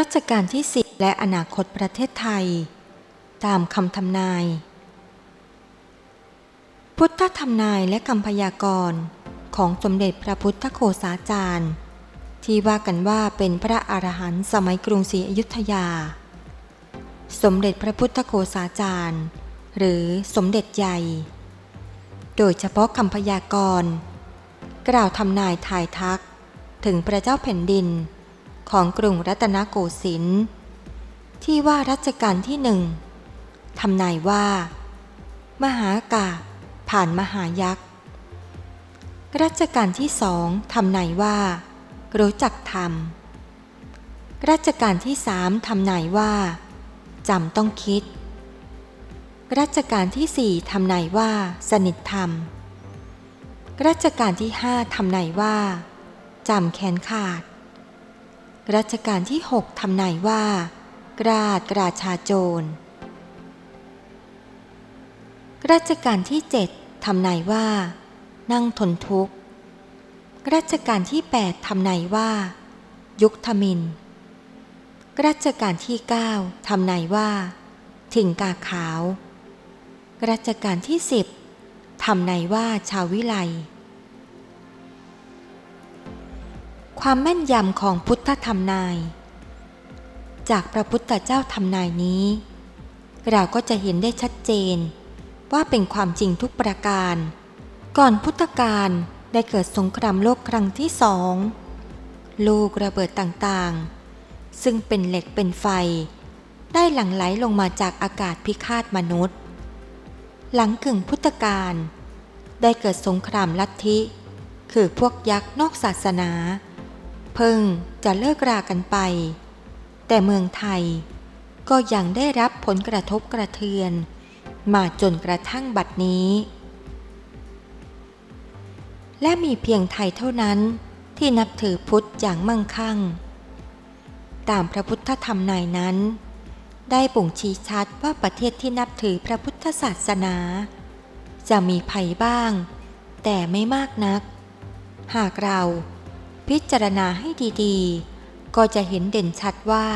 รัชกาลที่สิบและอนาคตประเทศไทย ตามคำทำนาย พุทธทำนายและคำพยากรณ์ของสมเด็จพระพุทธโฆษาจารย์ ที่ว่ากันว่าเป็นพระอรหันต์สมัยกรุงศรีอยุธยา สมเด็จพระพุทธโฆษาจารย์ หรือสมเด็จใหญ่ โดยเฉพาะคำพยากรณ์กล่าวทำนายทายทักถึงพระเจ้าแผ่นดิน ของกรุงรัตนโกสินทร์ที่ว่ารัชกาลที่หนึ่งทำนายว่า มหากาผ่านมหายักษ์ รัชกาลที่สองทำนายว่า รู้จักธรรม รัชกาลที่สามทำนายว่าจำต้องคิด รัชกาลที่สี่ทำนายว่า สนิทธรรม รัชกาลที่ห้าทำนายว่าจำแขนขาด รัชกาลที่หกทำนายว่า กราดกราชาโจร รัชกาลที่เจ็ดทำนายว่า นั่งทนทุกข์ รัชกาลที่แปดทำนายว่า ยุคทมิน รัชกาลที่เก้าทำนายว่า ถิงกาขาว รัชกาลที่สิบทำนายว่าชาววิไล ความแม่นยำของพุทธธรรมนาย จากพระพุทธเจ้าทำนายนี้ เราก็จะเห็นได้ชัดเจน ว่าเป็นความจริงทุกประการ ก่อนพุทธกาลได้เกิดสงครามโลกครั้งที่สองลูกระเบิดต่างๆ ซึ่งเป็นเหล็กเป็นไฟ ได้หลั่งไหลลงมาจากอากาศพิฆาตมนุษย์ หลังกึ่งพุทธกาลได้เกิดสงครามลัทธิ คือพวกยักษ์นอกศาสนา เพิ่งจะเลิกรากันไป แต่เมืองไทยก็ยังได้รับผลกระทบกระเทือน มาจนกระทั่งบัดนี้ และมีเพียงไทยเท่านั้นที่นับถือพุทธอย่างมั่งคั่ง ตามพระพุทธธรรมนายนั้น ได้บ่งชี้ชัดว่าประเทศที่นับถือพระพุทธศาสนา จะมีภัยบ้าง แต่ไม่มากนัก หากเรา พิจารณาให้ดีๆ ก็จะเห็นเด่นชัดว่า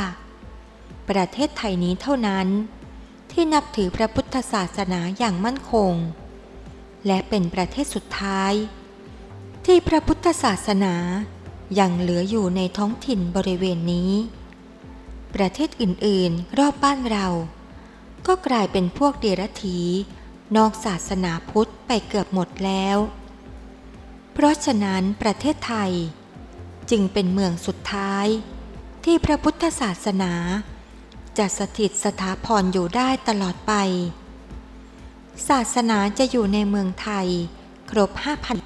ประเทศไทยนี้เท่านั้น ที่นับถือพระพุทธศาสนาอย่างมั่นคง และเป็นประเทศสุดท้าย ที่พระพุทธศาสนายังเหลืออยู่ในท้องถิ่นบริเวณนี้ ประเทศอื่นๆ รอบบ้านเรา ก็กลายเป็นพวกเดรัจฉีนอกศาสนาพุทธไปเกือบหมดแล้ว เพราะฉะนั้นประเทศไทย จึงเป็นเมืองสุดท้าย ที่พระพุทธศาสนา จะสถิตสถาพรอยู่ได้ตลอดไป ศาสนาจะอยู่ในเมืองไทย ครบห้าพัน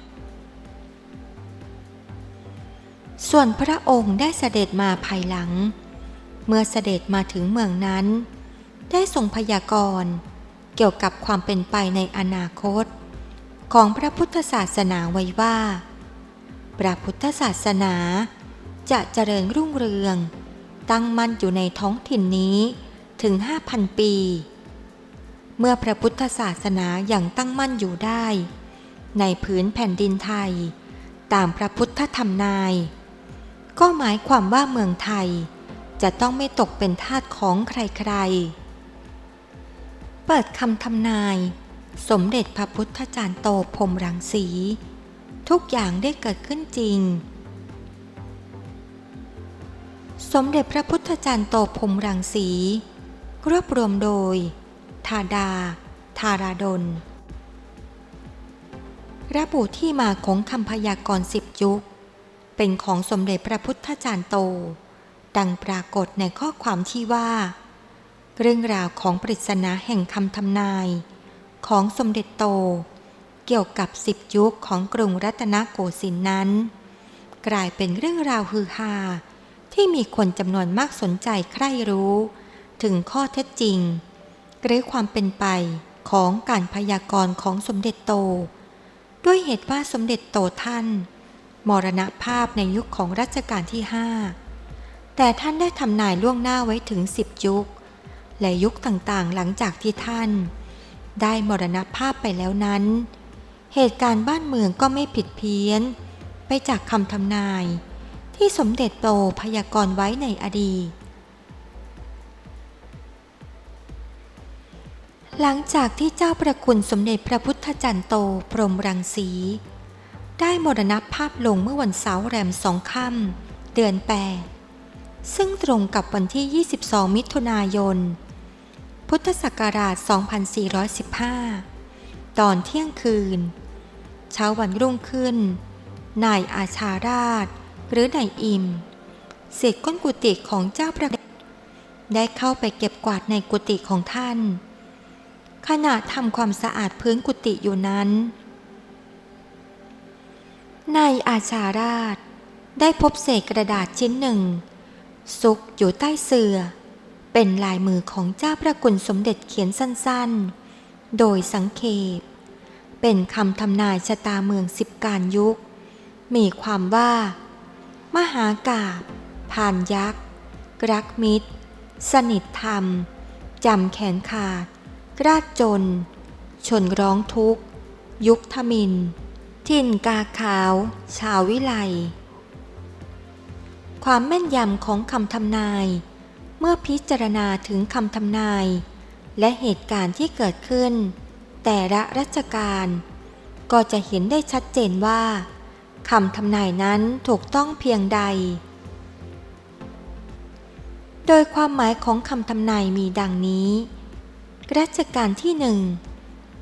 ส่วนพระองค์ได้เสด็จมาภายหลัง เมื่อเสด็จมาถึงเมืองนั้น ได้ทรงพยากรณ์เกี่ยวกับความเป็นไปในอนาคต ของพระพุทธศาสนาไว้ว่า พระพุทธศาสนา จะเจริญรุ่งเรือง ตั้งมั่นอยู่ในท้องถิ่นนี้ถึง 5,000 ปี เมื่อพระพุทธศาสนาอย่างตั้งมั่นอยู่ได้ ในพื้นแผ่นดินไทย ตามพระพุทธธรรมนาย ก็หมายความว่าเมืองไทย จะต้องไม่ตกเป็นทาสของใครๆ เปิดคำทำนาย สมเด็จพระพุทธจารย์โตพรหมรังสี ทุกอย่างได้เกิดขึ้นจริง สมเด็จพระพุทธจารย์โตพรมรังสี รวบรวมโดย ธาดา ธาราดล ระบุที่มาของคำพยากรณ์สิบยุค เป็นของสมเด็จพระพุทธจารย์โต ดังปรากฏในข้อความที่ว่า เรื่องราวของปริศนาแห่งคำทำนาย ของสมเด็จโต เกี่ยวกับสิบยุคของกรุงรัตนโกสินทร์นั้น กลายเป็นเรื่องราวฮือฮาที่มีคนจำนวนมากสนใจใคร่รู้ ถึงข้อเท็จจริง หรือความเป็นไปของการพยากรณ์ของสมเด็จโต ด้วยเหตุว่าสมเด็จโตท่าน มรณภาพในยุคของรัชกาลที่ห้าแต่ท่านได้ทำนายล่วงหน้าไว้ถึงสิบยุค และยุคต่างๆหลังจากที่ท่าน ได้มรณภาพไปแล้วนั้น เหตุการณ์บ้านเมืองก็ไม่ผิดเพี้ยน ไปจากคำทำนาย ที่สมเด็จโตพยากรณ์ไว้ในอดีต หลังจากที่เจ้าประคุณสมเด็จพระพุทธจันทร์โตพรมรังสี ได้มรณภาพลงเมื่อวันเสาร์แรมสองค่ำเดือนแปดซึ่งตรงกับวันที่ 22 มิถุนายน พุทธศักราช 2415 ตอนเที่ยงคืน เช้าวันรุ่งขึ้น นายอาชาราช หรือนายอิมเศษก้นกุฏิของเจ้าประได้เข้าไปเก็บกวาดในกุฏิของท่าน ขณะทำความสะอาดพื้นกุฏิอยู่นั้น นายอาชาราช ได้พบเศษกระดาษชิ้นหนึ่ง ซุกอยู่ใต้เสื่อ เป็นลายมือของเจ้าพระกุณสมเด็จเขียนสั้นๆ โดยสังเขป เป็นคำทำนายชะตาเมืองสิบการยุค มีความว่า มหากาบผ่านยักษ์ รักมิตร สนิทธรรม จำแขนขาด กราดจน ชนร้องทุกข์ ยุคทมิน ทินกาขาว ชาววิไล ความแม่นยำของคำทำนาย เมื่อพิจารณาถึงคำทำนาย และเหตุการณ์ที่เกิดขึ้น แต่ละรัชกาลก็จะเห็นได้ชัดเจนว่าคำทำนายนั้นถูกต้องเพียงใด โดยความหมายของคำทำนายมีดังนี้ รัชกาลที่หนึ่ง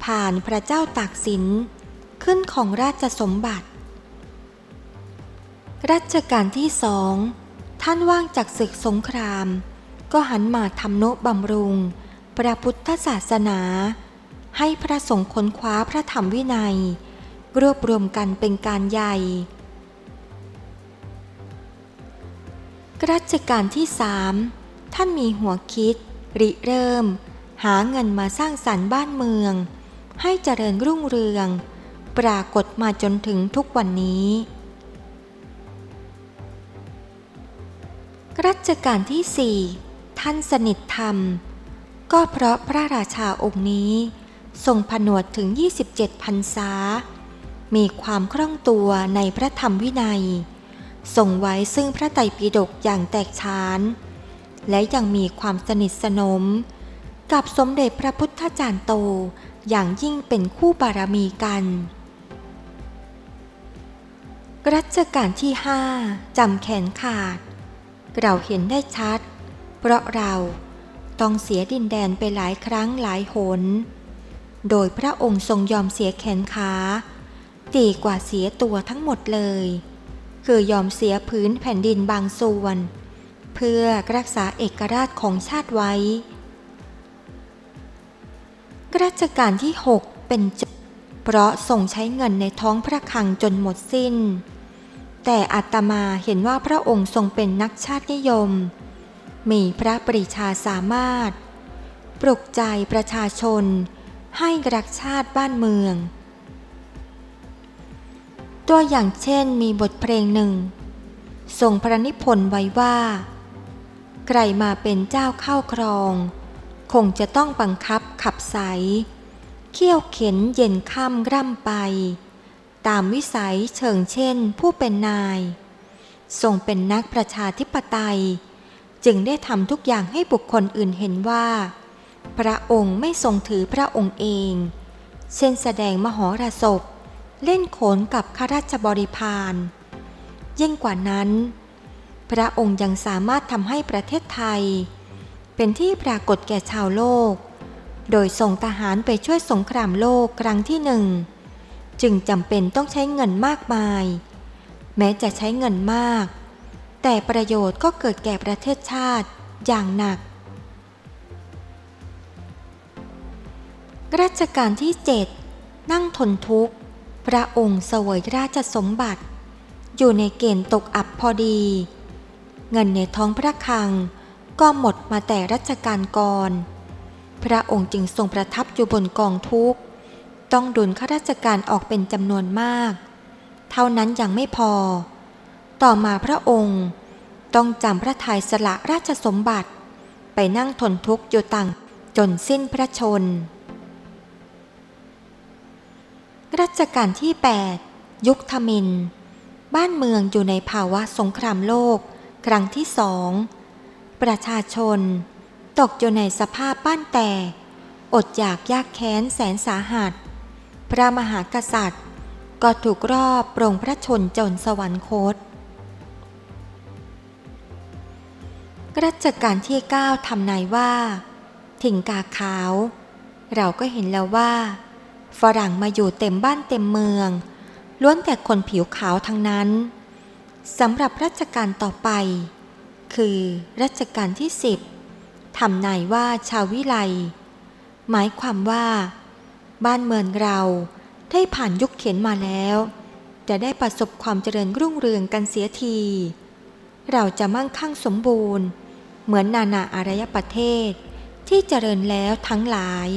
ผ่านพระเจ้าตากสินขึ้นของราชสมบัติ รัชกาลที่สองท่านว่างจากศึกสงคราม ก็หันมาทำโนบำรุง พระพุทธศาสนา ให้พระสงฆ์ค้นคว้าพระธรรมวินัย รวบรวมกันเป็นการใหญ่รัชกาลที่สามท่านมีหัวคิด ริเริ่ม หาเงินมาสร้างสรรค์บ้านเมือง ให้เจริญรุ่งเรือง ปรากฏมาจนถึงทุกวันนี้ รัชกาลที่สี่ท่านสนิทธรรม ก็เพราะพระราชาองค์นี้ ทรงผนวดถึง 27พรรษา มีความคล่องตัวในพระธรรมวินัย ทรงไว้ซึ่งพระไตรปิฎกอย่างแตกฉาน และยังมีความสนิทสนม กับสมเด็จพระพุทธจารย์โตอย่างยิ่งเป็นคู่บารมีกัน รัชกาลที่ห้าจำแขนขาด เราเห็นได้ชัด เพราะเราต้องเสียดินแดนไปหลายครั้งหลายหน โดยพระองค์ทรงยอมเสียแขนขาดีกว่าเสียตัวทั้งหมดเลย คือยอมเสียพื้นแผ่นดินบางส่วน เพื่อรักษาเอกราชของชาติไว้ รัชกาลที่ 6 เป็นจเพราะทรงใช้เงินในท้องพระคลังจนหมดสิ้น แต่อาตมาเห็นว่าพระองค์ทรงเป็นนักชาตินิยม มีพระปรีชาสามารถ ปลุกใจประชาชน ให้รักชาติบ้านเมือง ตัวอย่างเช่นมีบทเพลงหนึ่งทรงพระนิพนธ์ไว้ว่า ใครมาเป็นเจ้าเข้าครอง คงจะต้องบังคับขับใส เขี่ยวเข็นเย็นค่ำร่ำไป ตามวิสัยเชิงเช่นผู้เป็นนาย ทรงเป็นนักประชาธิปไตย จึงได้ทำทุกอย่างให้บุคคลอื่นเห็นว่า พระองค์ไม่ทรงถือพระองค์เอง เช่นแสดงมหรสพ เล่นโขนกับข้าราชบริพารยิ่งกว่านั้น พระองค์ยังสามารถทำให้ประเทศไทย เป็นที่ปรากฏแก่ชาวโลก โดยส่งทหารไปช่วยสงครามโลกครั้งที่หนึ่ง จึงจำเป็นต้องใช้เงินมากมาย แม้จะใช้เงินมาก แต่ประโยชน์ก็เกิดแก่ประเทศชาติอย่างหนัก รัชกาลที่เจ็ดนั่งทนทุกข์ พระองค์เสวยราชสมบัติ อยู่ในเกณฑ์ตกอับพอดี เงินในท้องพระคลังก็หมดมาแต่รัชกาลก่อน พระองค์จึงทรงประทับอยู่บนกองทุกข์ ต้องดุลข้าราชการออกเป็นจำนวนมาก เท่านั้นยังไม่พอ ต่อมาพระองค์ต้องจำพระทัยสละราชสมบัติ ไปนั่งทนทุกข์อยู่ต่างจนสิ้นพระชน รัชกาลที่ 8 ยุคทมิน บ้านเมืองอยู่ในภาวะสงครามโลก ครั้งที่สอง ประชาชน ตกอยู่ในสภาพบ้านแตก อดอยากยากแค้นแสนสาหัส พระมหากษัตริย์ ก็ถูกรอบปรงพระชนจนสวรรคต รัชกาลที่เก้าทำนายว่า ถิ่งกาขาว เราก็เห็นแล้วว่า ฝรั่งมาอยู่เต็มบ้านเต็มเมือง ล้วนแต่คนผิวขาวทั้งนั้นสำหรับรัชกาลต่อไป คือรัชกาลที่สิบทำนายว่าชาววิไล หมายความว่า บ้านเมืองเราได้ผ่านยุคเข็นมาแล้ว จะได้ประสบความเจริญรุ่งเรืองกันเสียที เราจะมั่งคั่งสมบูรณ์ เหมือนนานาอารยประเทศที่เจริญแล้วทั้งหลาย